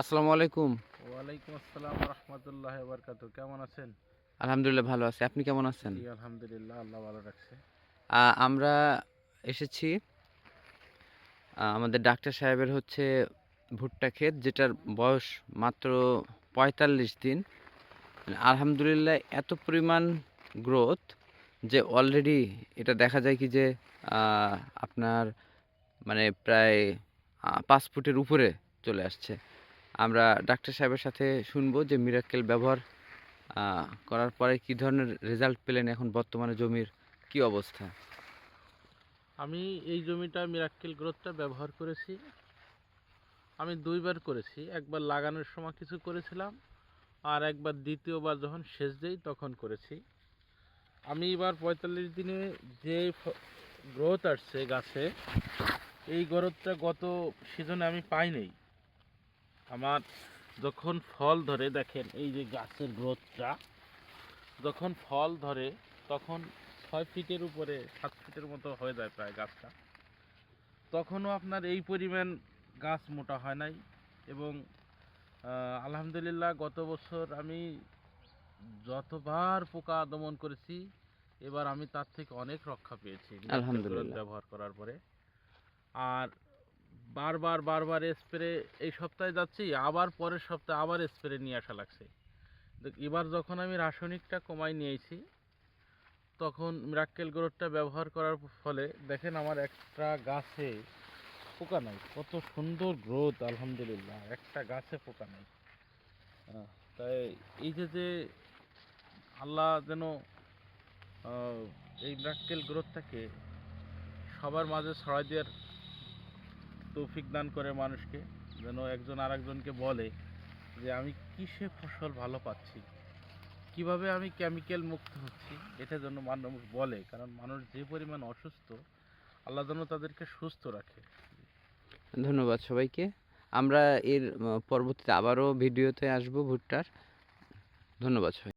আসসালামু আলাইকুম। ওয়ালাইকুম আসসালাম রহমতুল্লাহ বরকাত কেমন আছেন? আলহামদুলিল্লাহ ভালো আছি। আপনি কেমন আছেন? আলহামদুলিল্লাহ আল্লাহ ভালো রাখছে। আমরা এসেছি আমাদের ডাক্তার সাহেবের হচ্ছে ভুট্টা ক্ষেত যেটার বয়স মাত্র পঁয়তাল্লিশ দিন। আলহামদুলিল্লাহ এত পরিমাণ গ্রোথ যে অলরেডি এটা দেখা যায় কি যে আপনার মানে প্রায় পাঁচ ফুটের উপরে চলে আসছে। আমরা ডাক্তার সাহেবের সাথে শুনব যে মিরাক্কেল ব্যবহার করার পরে কি ধরনের রেজাল্ট পেলেন এখন বর্তমানে জমির কি অবস্থা? আমি এই জমিটা মিরাক্কেল গ্রোথটা ব্যবহার করেছি। আমি দুইবার করেছি, একবার লাগানোর সময় কিছু করেছিলাম, আর একবার দ্বিতীয়বার যখন সেচ দেই তখন করেছি। আমি এবার পঁয়তাল্লিশ দিনে যে গ্রোথ আসছে গাছে, এই গ্রোথটা গত সিজনে আমি পাইনি। আমার যখন ফল ধরে দেখেন এই যে গাছের গ্রোথটা যখন ফল ধরে তখন ছয় ফিটের উপরে সাত ফিটের মতো হয়ে যায় প্রায় গাছটা। তখনও আপনার এই পরিমাণ গাছ মোটা হয় নাই এবং আলহামদুলিল্লাহ গত বছর আমি যতবার পোকা দমন করেছি এবার আমি তার থেকে অনেক রক্ষা পেয়েছি। আলহামদুলিল্লাহ। ব্যবহার করার পরে। আর বারবার বারবার স্প্রে এই সপ্তাহে যাচ্ছি, আবার পরের সপ্তাহে আবার স্প্রে নিয়ে আসা লাগছে। এবার যখন আমি রাসায়নিকটা কমাই নিয়েছি তখন মিরাক্কেল গ্রোথটা ব্যবহার করার ফলে দেখেন আমার একটা গাছে পোকা নাই, কত সুন্দর গ্রোথ আলহামদুলিল্লাহ, একটা গাছে পোকা নাই। তাই এই যে যে আল্লাহ যেন এই মিরাক্কেল গ্রোথটাকে সবার মাঝে ছড়াই দেওয়ার তৌফিক দান করে মানুষকে, যেন একজন আরেকজনকে বলে যে আমি কিসে ফসল ভালো পাচ্ছি? কীভাবে আমি কেমিক্যাল মুক্ত হচ্ছি? এটা যেন মানুষ বলে। কারণ মানুষ যে পরিমাণ অসুস্থ, আল্লাহ যেন তাদেরকে সুস্থ রাখে। ধন্যবাদ সবাইকে। আমরা এর পরবর্তীতে আবারও ভিডিওতে আসব ভুট্টার। ধন্যবাদ সবাই।